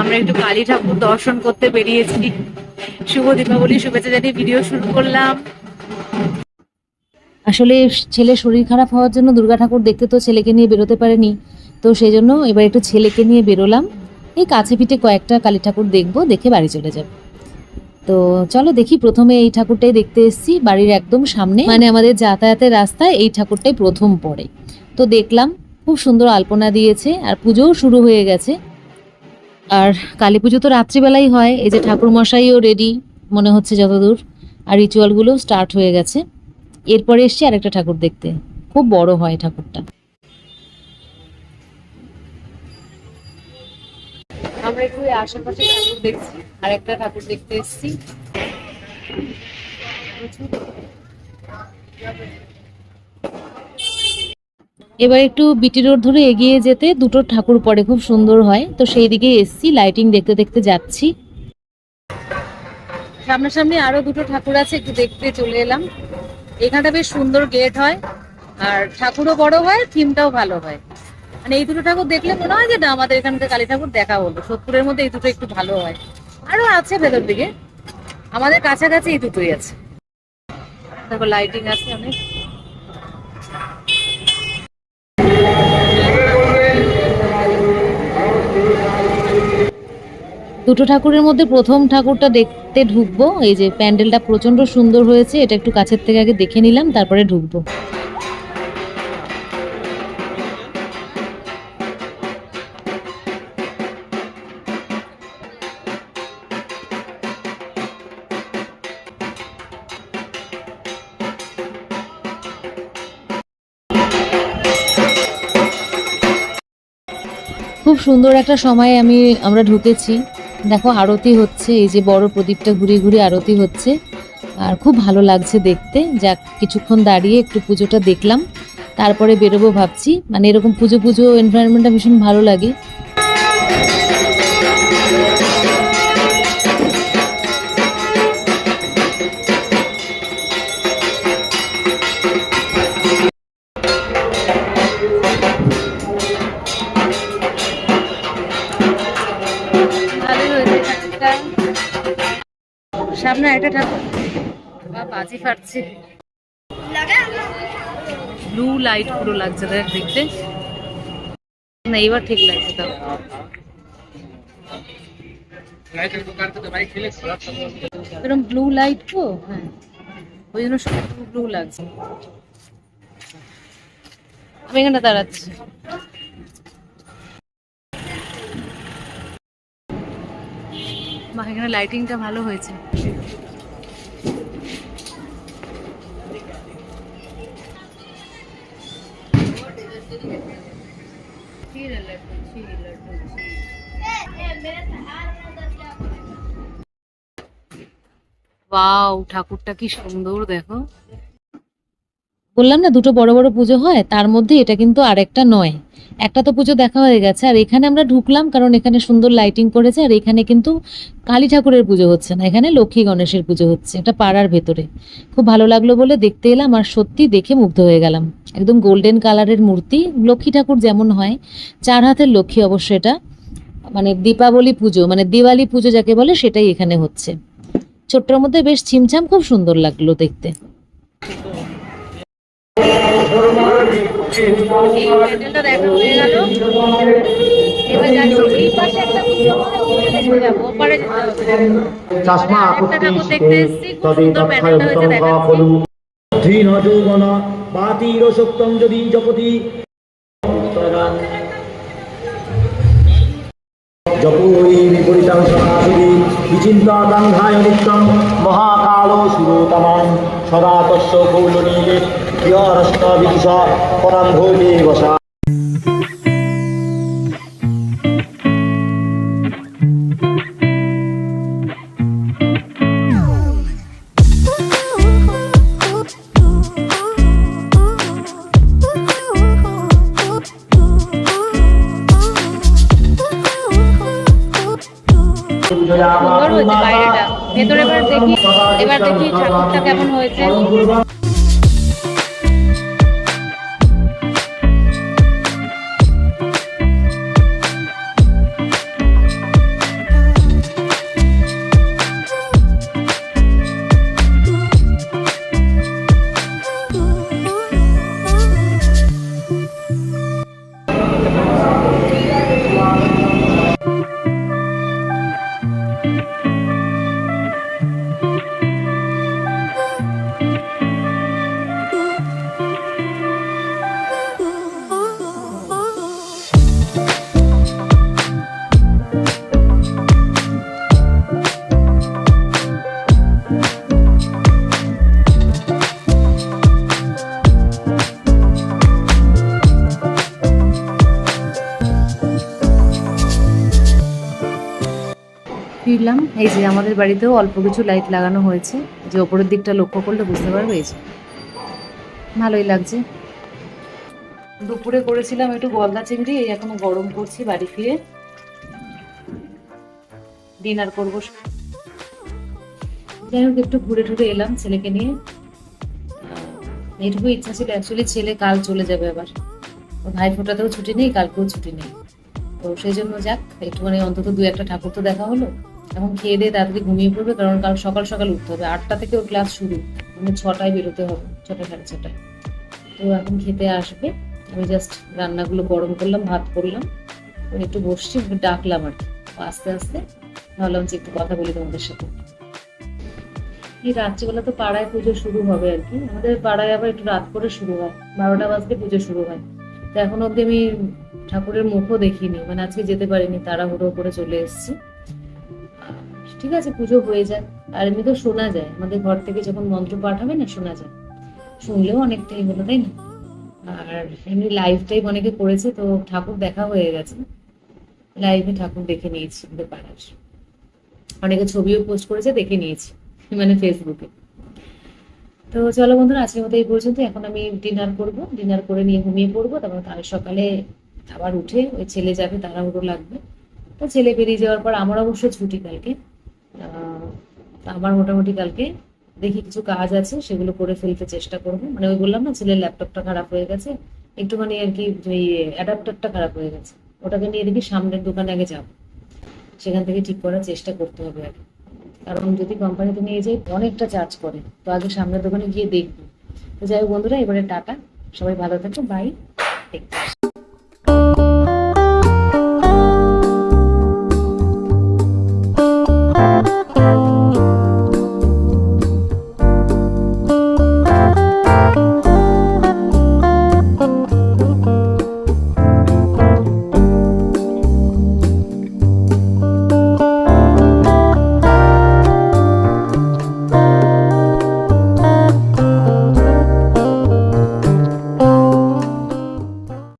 আমরা একটু কালী ঠাকুর দর্শন করতে বেরিয়েছি। শুভ দীপাবলি, শুভেচ্ছা জানিয়ে ভিডিও শুরু করলাম। আসলে ছেলে শরীর খারাপ হওয়ার জন্য দুর্গা ঠাকুর দেখতে তো ছেলেকে নিয়ে বেরোতে পারেনি। তো সেই জন্য এবার একটু ছেলেকে নিয়ে বেরোলাম। এই কাছে পিঠে কয়েকটা কালী ঠাকুর দেখব, দেখে বাড়ি চলে যাব। তো চলো দেখি, প্রথমে এই ঠাকুরটাই দেখতে এসেছি, বাড়ির একদম সামনে। মানে আমাদের যাতায়াতের রাস্তায় এই ঠাকুরটাই প্রথম পড়ে। তো দেখলাম, খুব সুন্দর আলপনা দিয়েছে, আর পুজোও শুরু হয়ে গেছে। আর কালী পুজো তো রাত্রিবেলাই হয়, এই যে ঠাকুর মশাইও রেডি মনে হচ্ছে যতদূর। আর রিচুয়ালগুলো স্টার্ট হয়ে গেছে। এরপরে এসছি আরেকটা ঠাকুর দেখতে। খুব বড় হয় ঠাকুরটা। আমরা একটু আশেপাশে ঠাকুর দেখছি আর একটা ঠাকুর দেখতে এসেছি। এবার একটু বিটি রোড ধরে এগিয়ে যেতে দুটো ঠাকুর পরে খুব সুন্দর হয়। তো সেই দিকে এসছি লাইটিং দেখতে দেখতে যাচ্ছি। সামনাসামনি আরও দুটো ঠাকুর আছে, একটু দেখতে চলে এলাম। এখানটা বেশ সুন্দর গেট হয়, আর ঠাকুরও বড় হয় থিমটাও ভালো হয়। মানে এই দুটো ঠাকুর দেখলে মনে হয় যে, না, আমাদের এখানকার কালী ঠাকুর দেখা হলো। সোদপুরের মধ্যে এই দুটো একটু ভালো হয়। আরও আছে ভেতর দিকে। আমাদের কাছাকাছি এই দুটোই আছে। তারপর লাইটিং আছে অনেক। দুটো ঠাকুরের মধ্যে প্রথম ঠাকুরটা দেখতে ঢুকবো। এই যে প্যান্ডেলটা প্রচণ্ড সুন্দর হয়েছে, এটা একটু কাছের থেকে আগে দেখে নিলাম, তারপরে ঢুকবো। খুব সুন্দর একটা সময় আমি, আমরা ঢুকেছি। দেখো আরতি হচ্ছে, এই যে বড় প্রদীপটা ঘুরে ঘুরে আরতি হচ্ছে। আর খুব ভালো লাগছে দেখতে। যাক, কিছুক্ষণ দাঁড়িয়ে একটু পুজোটা দেখলাম। তারপরে বেরোবো ভাবছি। মানে এরকম পুজো পুজো এনভায়রনমেন্টটা ভীষণ ভালো লাগে। সামনে একটা ঠাকুর। বাজি ফাটছে। ব্লু লাইট পুরো লাগছে দেখ দেখতে। না এবার ঠিক লাগছে তাও। এরকম ব্লু লাইট তো? হ্যাঁ। ওই জন্য ব্লু লাগছে। আমি এখানে দাঁড়াচ্ছি। মা এখানে লাইটিংটা ভালো হয়েছে। ওয়াও ঠাকুরটা কি সুন্দর দেখো। বললাম না, দুটো বড় বড় পুজো হয়, তার মধ্যে এটা কিন্তু আরেকটা নয়। একটা তো পুজো দেখা হয়ে গেছে, আর এখানে আমরা ঢুকলাম কারণ এখানে সুন্দর লাইটিং করেছে, আর এখানে কিন্তু কালী ঠাকুরের পুজো হচ্ছে না, এখানে লক্ষ্মী গণেশের পুজো হচ্ছে, এটা পাড়ার ভেতরে। খুব ভালো লাগল বলে দেখতে এলাম, আর সত্যি দেখে মুগ্ধ হয়ে গেলাম। একদম গোল্ডেন কালারের মূর্তি, লক্ষ্মী ঠাকুর যেমন হয়, চার হাতের লক্ষ্মী অবশ্য এটা মানে দীপাবলি পুজো মানে দিওয়ালি পুজো যাকে বলে সেটাই এখানে হচ্ছে। ছোট্টর মধ্যে বেশ ছিমছাম, খুব সুন্দর লাগল দেখতে। এই প্যান্ডেলটা দেখা হয়ে গেল। এবার যাচ্ছি এই পাশে একটা পুজো দেখতে যাব। ওপারে যেতে একটা ঠাকুর দেখতে এসেছি খুব সুন্দর প্যান্ডেলটা হয়েছে তৎক্ষয়ত্তম দেখাচ্ছি। ফলু ধীন যৌবন পাতিরসক্তম যদি জপতি। বিপরীতং বিচিন্তাকাঙ্ঘায় নিত্যং মহাকালো সুরোতমাং সদা তস্য কৌলনীলে প্রিয়রস্ত বিদুষা পরাং ভৈলে বসা। ভেতরে এবার দেখি এবার দেখি ঠাকুরটা কেমন হয়েছে। ফিরলাম। এই যে আমাদের বাড়িতেও অল্প কিছু লাইট লাগানো হয়েছে। যে ওপরের দিকটা লক্ষ্য করলে বুঝতে পারবে এই যে। ভালোই লাগছে। দুপুরে করেছিলাম একটু গলদা চিংড়ি এই এখনও গরম করছি বাড়ি ফিরে। ডিনার করব। যাই হোক একটু ঘুরে টুরে এলাম ছেলেকে নিয়ে। আহ, এইটুকু ইচ্ছা ছিল। অ্যাকচুয়ালি ছেলে কাল চলে যাবে আবার। ওর ভাই ফোটাতেও ছুটি নেই কালকেও ছুটি নেই। তো সেই জন্য যাক একটুখানি অন্তত দু একটা ঠাকুর তো দেখা হলো। এখন খেয়ে দিয়ে তাড়াতাড়ি ঘুমিয়ে পড়বে, কারণ কাল সকাল সকাল উঠতে হবে। আটটা থেকে ওর ক্লাস শুরু মানে ছটায় বেরোতে হবে, ছটা সাড়ে ছটায়। তো এখন খেতে আসবে। আমি জাস্ট রান্নাগুলো গরম করলাম, ভাত করলাম একটু বসছি, ডাকলাম আর কি। আস্তে আস্তে ভাবলাম যে একটু কথা বলি তোমাদের সাথে। এই রাত্রিবেলা তো পাড়ায় পুজো শুরু হবে আর কি। আমাদের পাড়ায় আবার একটু রাত করে শুরু হয়, বারোটা বাজতে পুজো শুরু হয়। তো এখন অব্দি আমি ঠাকুরের মুখও দেখিনি মানে আজকে যেতে পারিনি তাড়াহুড়ো করে চলে এসেছি। ঠিক আছে, পুজো হয়ে যায়। আর এমনি তো শোনা যায়। আমাদের ঘর থেকে যখন মন্ত্র পাঠ হবে না, শোনা যায়। শুনলেও অনেকটাই হলো, তাই না? আর এমনি লাইভ টাইপ অনেকে করেছে, তো ঠাকুর দেখা হয়ে গেছে। লাইভে ঠাকুর দেখে নিয়েছি, আমাদের পাড়ার। অনেকে ছবিও পোস্ট করেছে, দেখে নিয়েছি মানে ফেসবুকে তো চলো বন্ধুরা, আজকের মতো এই পর্যন্ত এখন আমি ডিনার করব। ডিনার করে নিয়ে ঘুমিয়ে পড়ব। তারপর কাল সকালে আবার উঠে, ওই ছেলে যাবে, তাড়াহুড়ো লাগবে। তো ছেলে বেরিয়ে যাওয়ার পর আমার অবশ্য ছুটি কালকে। আমার মোটামুটি কালকে দেখি কিছু কাজ আছে, সেগুলো করে ফেলতে চেষ্টা করব। মানে ওই বললাম না, ছেলের ল্যাপটপটা খারাপ হয়ে গেছে। একটুখানি আর কি ওই অ্যাডাপ্টারটা খারাপ হয়ে গেছে। ওটাকে নিয়ে দেখি সামনের দোকানে আগে যাব। সেখান থেকে ঠিক করার চেষ্টা করতে হবে আগে। কারণ যদি কোম্পানিতে নিয়ে যাই, অনেকটা চার্জ করে। তো আগে সামনের দোকানে গিয়ে দেখব। তো যাই হোক বন্ধুরা, এবারে টাটা। সবাই ভালো থাকো। বাই